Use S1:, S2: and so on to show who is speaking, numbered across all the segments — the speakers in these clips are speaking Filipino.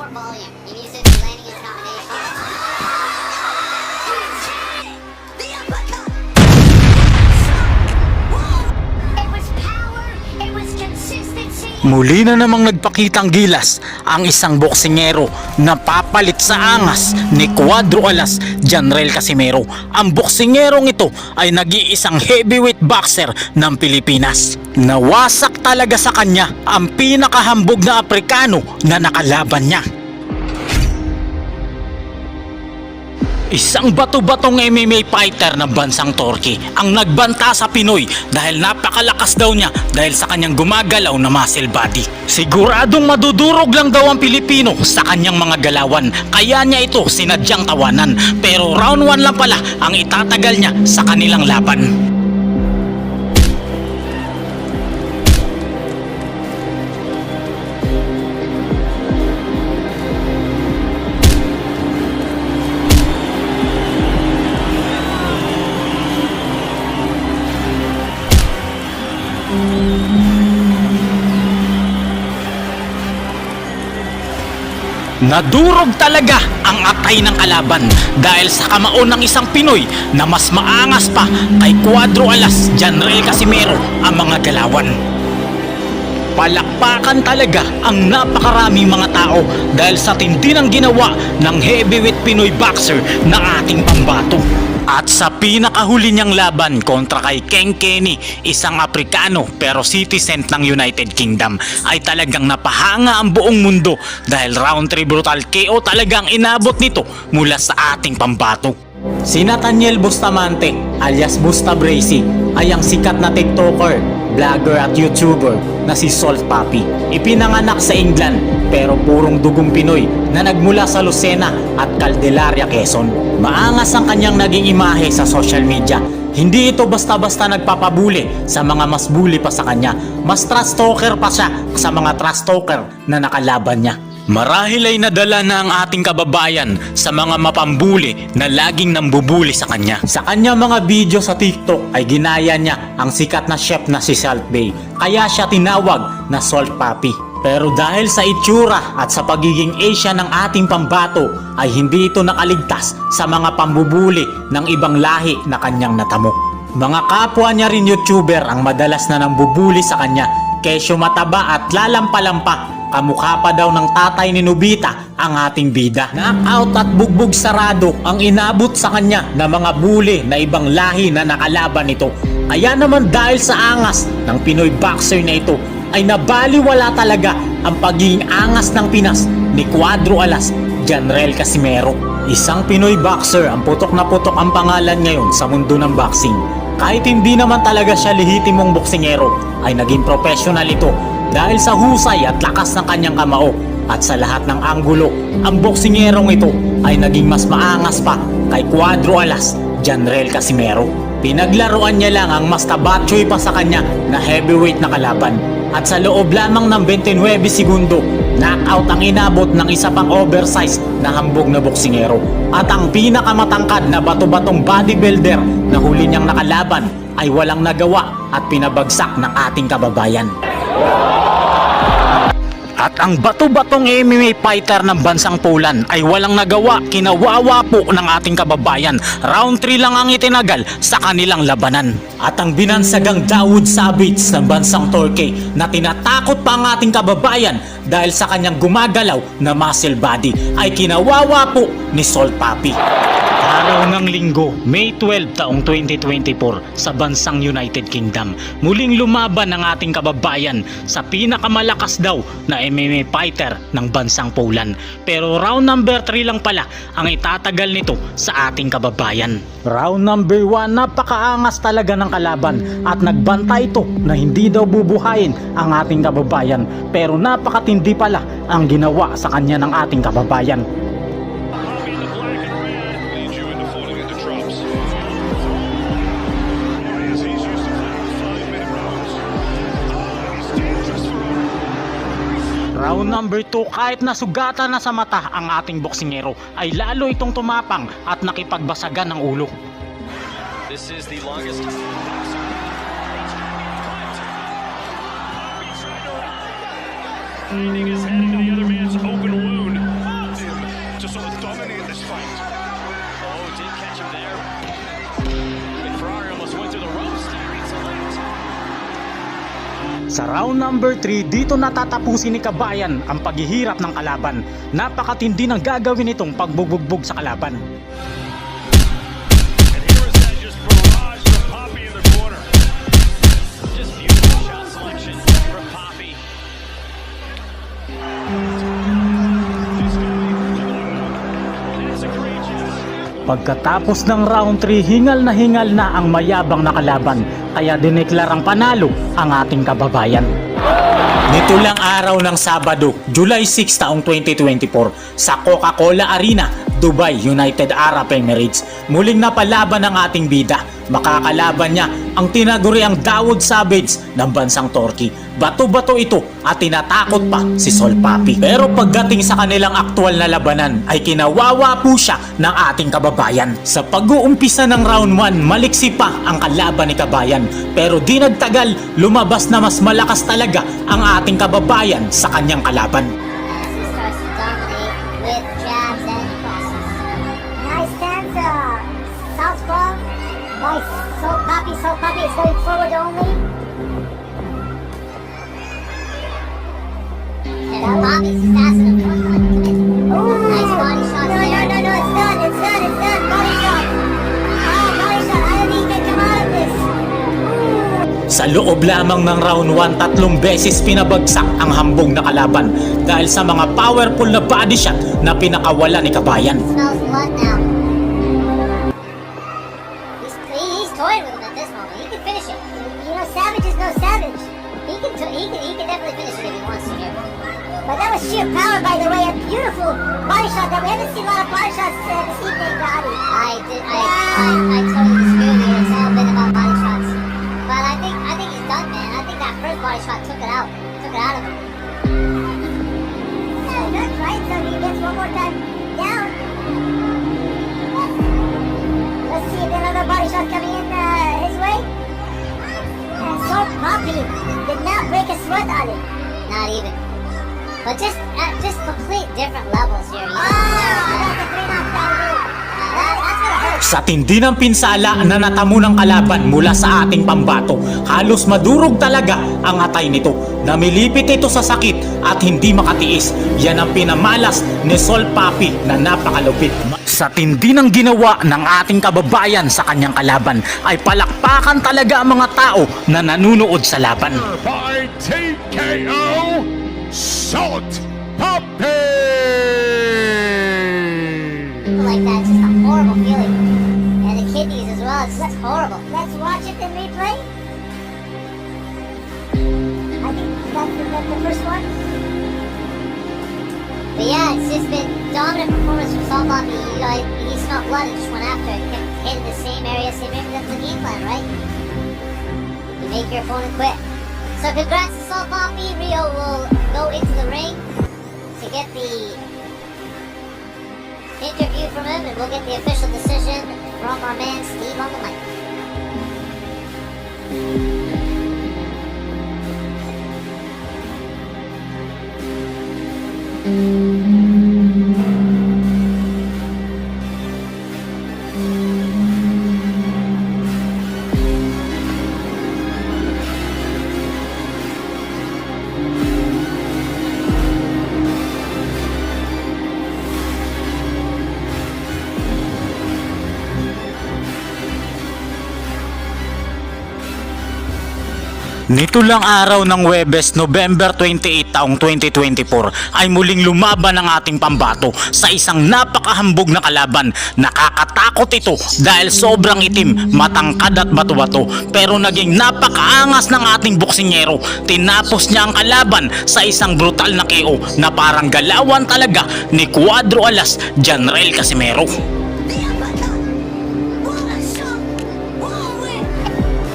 S1: Fort Ball. You need to
S2: Muli na namang nagpakitang gilas ang isang boksingero na papalit sa angas ni Cuadro Alas Janrel Casimero. Ang boksingerong ito ay nag-iisang heavyweight boxer ng Pilipinas. Nawasak talaga sa kanya ang pinakahambog na Aprikano na nakalaban niya. Isang bato-batong MMA fighter ng bansang Turkey ang nagbanta sa Pinoy dahil napakalakas daw niya dahil sa kanyang gumagalaw na muscle body. Siguradong madudurog lang daw ang Pilipino sa kanyang mga galawan kaya niya ito sinadyang tawanan pero round 1 lang pala ang itatagal niya sa kanilang laban. Nadurog talaga ang atay ng kalaban dahil sa kamao ng isang Pinoy na mas maangas pa kay Cuadro Alas Janrel Casimero ang mga galawan. Palakpakan talaga ang napakaraming mga tao dahil sa tindi ng ginawa ng heavyweight Pinoy boxer na ating pambato. At sa pinakahuli niyang laban kontra kay Ken Kenny, isang Aprikano pero citizen ng United Kingdom, ay talagang napahanga ang buong mundo dahil round 3 brutal KO talagang inabot nito mula sa ating pambato. Si Nathaniel Bustamante alias Busta Bracy ay ang sikat na TikToker, vlogger at YouTuber na si Salt Papi. Ipinanganak sa England pero purong dugong Pinoy na nagmula sa Lucena at Caldelaria, Quezon. Maangas ang kanyang naging imahe sa social media. Hindi ito basta-basta nagpapabuli sa mga mas bully pa sa kanya. Mas trust talker pa siya sa mga trust talker na nakalaban niya. Marahil ay nadala na ang ating kababayan sa mga mapambuli na laging nambubuli sa kanya. Sa kanya mga video sa TikTok ay ginaya niya ang sikat na chef na si Salt Bay. Kaya siya tinawag na Salt Papi. Pero dahil sa itsura at sa pagiging Asia ng ating pambato ay hindi ito nakaligtas sa mga pambubuli ng ibang lahi na kanyang natamo. Mga kapwa niya rin YouTuber ang madalas na nambubuli sa kanya kesyo mataba at lalampalampa Kamukha pa daw ng tatay ni Nobita ang ating bida. Knockout at bugbog sarado ang inabot sa kanya ng mga bully na ibang lahi na nakalaban nito. Kaya naman dahil sa angas ng Pinoy boxer na ito ay nabaliwala talaga ang pagiging angas ng Pinas ni Cuadro Alas Janrel Casimero. Isang Pinoy boxer ang putok na putok ang pangalan ngayon sa mundo ng boxing. Kahit hindi naman talaga siya lehitimong boksingero, ay naging professional ito dahil sa husay at lakas ng kanyang kamao at sa lahat ng anggulo, ang boksingerong ito ay naging mas maangas pa kay Cuadro Alas Janrel Casimero. Pinaglaruan niya lang ang mas tabatsoy pa sa kanya na heavyweight na kalaban at sa loob lamang ng 29 segundo, knockout ang inabot ng isa pang oversized na hambog na boksingero. At ang pinakamatangkad na bato-batong bodybuilder na huli niyang nakalaban ay walang nagawa at pinabagsak ng ating kababayan. At ang bato-batong MMA fighter ng bansang Poland ay walang nagawa, kinawawa po ng ating kababayan. Round 3 lang ang itinagal sa kanilang labanan. At ang binansagang Dawood Savage ng bansang Turkey na tinatakot pa ang ating kababayan dahil sa kanyang gumagalaw na muscle body ay kinawawa po ni Sol Papi. Araw ng linggo, May 12 taong 2024 sa bansang United Kingdom. Muling lumaban ang ating kababayan sa pinakamalakas daw na MMA fighter ng bansang Poland. Pero round number 3 lang pala ang itatagal nito sa ating kababayan. Round number 1, napakaangas talaga ng kalaban at nagbanta ito na hindi daw bubuhayin ang ating kababayan. Pero napakatindi pala ang ginawa sa kanya ng ating kababayan. Round number 2, kahit nasugatan na sa mata ang ating boksingero, ay lalo itong tumapang at nakipagbasagan ng ulo.
S3: This is the longest.
S4: Finding his
S2: Sa round number 3, dito natatapusin ni Kabayan ang paghihirap ng kalaban. Napakatindi ng gagawin nitong pagbubugbog sa kalaban. Pagkatapos ng round 3, hingal na hingal na ang mayabang na kalaban kaya dineklarang panalo ang ating kababayan. Nito lang araw ng Sabado, July 6 taong 2024 sa Coca-Cola Arena, Dubai, United Arab Emirates. Muling napalaban ng ating bida. Makakalaban niya ang tinaguriang Dawood Savage ng bansang Turkey. Bato-bato ito at tinatakot pa si Sol Papi. Pero pagdating sa kanilang aktual na labanan ay kinawawa po siya ng ating kababayan. Sa pag-uumpisa ng round 1, maliksi pa ang kalaban ni kabayan. Pero di nagtagal, lumabas na mas malakas talaga ang ating kababayan sa kanyang kalaban.
S5: Southpaw by So Poppy. So Poppy is going forward only.
S1: And him to come and commit. Nice body shots
S5: No, no,
S1: there.
S5: no, no, it's done, it's done, it's done. Body shot. Ah, body shot. I don't think come out of this.
S2: Sa loob lamang ng round 1, tatlong beses pinabagsak ang hambong na kalaban dahil sa mga powerful na body shot na pinakawala ni kabayan.
S1: Smells blood now.
S5: Was sheer power, by the way. A beautiful body shot that we haven't seen a lot of body shots uh, this evening, Dottie.
S1: I did. I, I, I totally disagree with you. It's all been about body shots. But I think I think he's done, man. I think that first body shot took it out. Took it out of him.
S5: Yeah, good, right? So he gets one more time
S2: Sa tindi ng pinsala na natamo ng kalaban mula sa ating pambato, halos madurog talaga ang atay nito. Namilipit ito sa sakit at hindi makatiis. Yan ang pinamalas ni Sol Papi na napakalupit. Sa tindi ng ginawa ng ating kababayan sa kanyang kalaban ay palakpakan talaga ang mga tao na nanunood sa laban.
S4: By TKO, Salt!
S1: People like that, just a horrible feeling. Just horrible.
S5: Let's watch it in replay. I think that's the, that's the first one.
S1: But yeah, it's just been dominant performance from Salt Bobby. You know, he smelled blood and just went after it. Kept hitting the same area, same area. That's the game plan, right? You make your opponent quit. So congrats to Salt Bobby. Rio will go into the ring to get the interview from him, and we'll get the official decision. From our man. Steve on the mic. Mm-hmm.
S2: Nito lang araw ng Webes, November 28 taong 2024 ay muling lumaban ang ating pambato sa isang napakahambog na kalaban. Nakakatakot ito dahil sobrang itim, matangkad at bato-bato pero naging napakaangas ng ating boksingero. Tinapos niya ang kalaban sa isang brutal na KO na parang galawan talaga ni Cuadro Alas Janrel Casimero.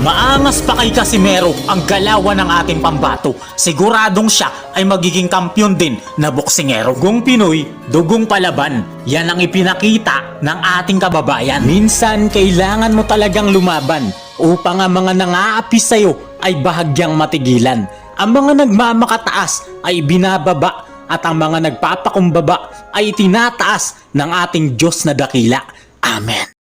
S2: Maangas pa kay Casimero ang galawan ng ating pambato. Siguradong siya ay magiging kampyon din na boksingero. Gong Pinoy, dugong palaban. Yan ang ipinakita ng ating kababayan. Minsan, kailangan mo talagang lumaban upang ang mga nangaapis sa'yo ay bahagyang matigilan. Ang mga nagmamakataas ay binababa at ang mga nagpapakumbaba ay tinataas ng ating Diyos na dakila. Amen.